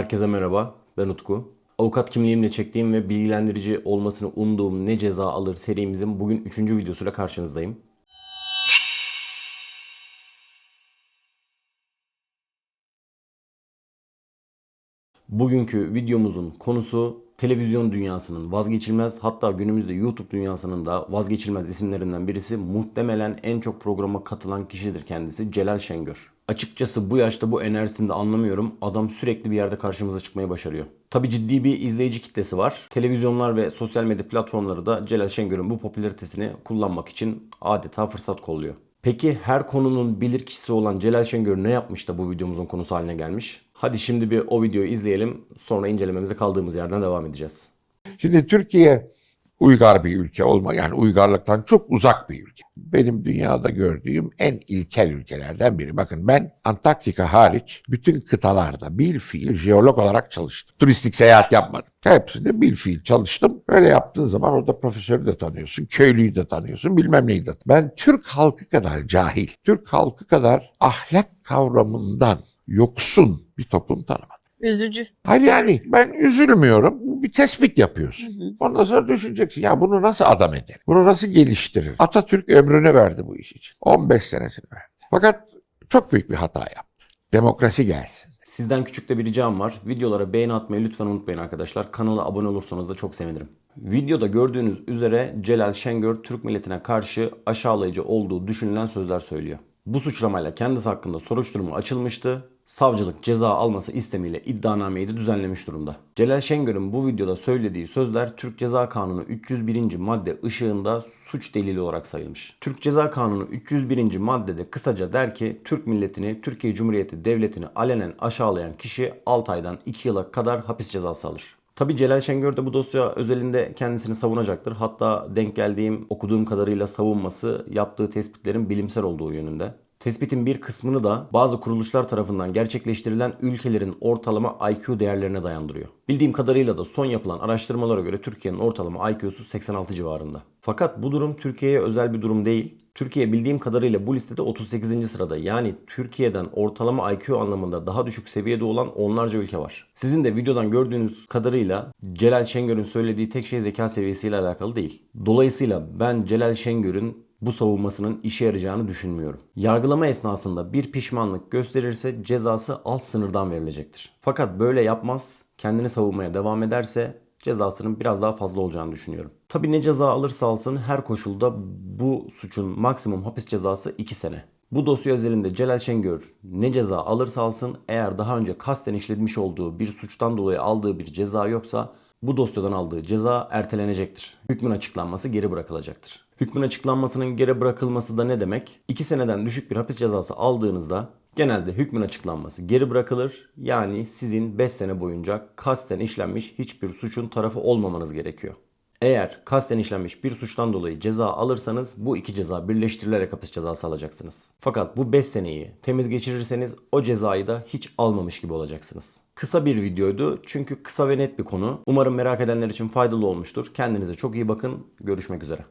Herkese merhaba, ben Utku. Avukat kimliğimle çektiğim ve bilgilendirici olmasını umduğum Ne Ceza Alır serimizin bugün 3. videosuyla karşınızdayım. Bugünkü videomuzun konusu televizyon dünyasının vazgeçilmez hatta günümüzde YouTube dünyasının da vazgeçilmez isimlerinden birisi muhtemelen en çok programa katılan kişidir kendisi Celal Şengör. Açıkçası bu yaşta bu enerjisini de anlamıyorum. Adam sürekli bir yerde karşımıza çıkmayı başarıyor. Tabi ciddi bir izleyici kitlesi var. Televizyonlar ve sosyal medya platformları da Celal Şengör'ün bu popülaritesini kullanmak için adeta fırsat kolluyor. Peki her konunun bilir kişisi olan Celal Şengör ne yapmış da bu videomuzun konusu haline gelmiş? Hadi şimdi bir o videoyu izleyelim. Sonra incelememize kaldığımız yerden devam edeceğiz. Şimdi Türkiye uygar bir ülke olma yani uygarlıktan çok uzak bir ülke. Benim dünyada gördüğüm en ilkel ülkelerden biri. Bakın ben Antarktika hariç bütün kıtalarda bir fiil jeolog olarak çalıştım. Turistik seyahat yapmadım. Hepsinde bir fiil çalıştım. Öyle yaptığın zaman orada profesörü de tanıyorsun, köylüyü de tanıyorsun, bilmem neyi de. Ben Türk halkı kadar cahil, Türk halkı kadar ahlak kavramından yoksun bir toplum tanımadım. Üzücü. Hayır yani ben üzülmüyorum. Bir tespit yapıyorsun. Ondan sonra düşüneceksin ya bunu nasıl adam eder? Bunu nasıl geliştirir? Atatürk ömrünü verdi bu iş için. 15 senesini verdi. Fakat çok büyük bir hata yaptı. Demokrasi gelsin. Sizden küçük de bir ricam var. Videolara beğeni atmayı lütfen unutmayın arkadaşlar. Kanala abone olursanız da çok sevinirim. Videoda gördüğünüz üzere Celal Şengör Türk milletine karşı aşağılayıcı olduğu düşünülen sözler söylüyor. Bu suçlamayla kendisi hakkında soruşturma açılmıştı. Savcılık ceza alması istemiyle iddianameyi de düzenlemiş durumda. Celal Şengör'ün bu videoda söylediği sözler Türk Ceza Kanunu 301. madde ışığında suç delili olarak sayılmış. Türk Ceza Kanunu 301. maddede kısaca der ki Türk milletini, Türkiye Cumhuriyeti Devleti'ni alenen aşağılayan kişi 6 aydan 2 yıla kadar hapis cezası alır. Tabi Celal Şengör de bu dosya özelinde kendisini savunacaktır. Hatta denk geldiğim, okuduğum kadarıyla savunması yaptığı tespitlerin bilimsel olduğu yönünde. Tespitin bir kısmını da bazı kuruluşlar tarafından gerçekleştirilen ülkelerin ortalama IQ değerlerine dayandırıyor. Bildiğim kadarıyla da son yapılan araştırmalara göre Türkiye'nin ortalama IQ'su 86 civarında. Fakat bu durum Türkiye'ye özel bir durum değil. Türkiye bildiğim kadarıyla bu listede 38. sırada. Yani Türkiye'den ortalama IQ anlamında daha düşük seviyede olan onlarca ülke var. Sizin de videodan gördüğünüz kadarıyla Celal Şengör'ün söylediği tek şey zeka seviyesiyle alakalı değil. Dolayısıyla ben Celal Şengör'ün bu savunmasının işe yarayacağını düşünmüyorum. Yargılama esnasında bir pişmanlık gösterirse cezası alt sınırdan verilecektir. Fakat böyle yapmaz, kendini savunmaya devam ederse cezasının biraz daha fazla olacağını düşünüyorum. Tabi ne ceza alırsa alsın her koşulda bu suçun maksimum hapis cezası 2 sene. Bu dosya özelinde Celal Şengör ne ceza alırsa alsın eğer daha önce kasten işlenmiş olduğu bir suçtan dolayı aldığı bir ceza yoksa bu dosyadan aldığı ceza ertelenecektir. Hükmün açıklanması geri bırakılacaktır. Hükmün açıklanmasının geri bırakılması da ne demek? 2 seneden düşük bir hapis cezası aldığınızda genelde hükmün açıklanması geri bırakılır. Yani sizin 5 sene boyunca kasten işlenmiş hiçbir suçun tarafı olmamanız gerekiyor. Eğer kasten işlenmiş bir suçtan dolayı ceza alırsanız bu iki ceza birleştirilerek hapis cezası alacaksınız. Fakat bu 5 seneyi temiz geçirirseniz o cezayı da hiç almamış gibi olacaksınız. Kısa bir videoydu çünkü kısa ve net bir konu. Umarım merak edenler için faydalı olmuştur. Kendinize çok iyi bakın. Görüşmek üzere.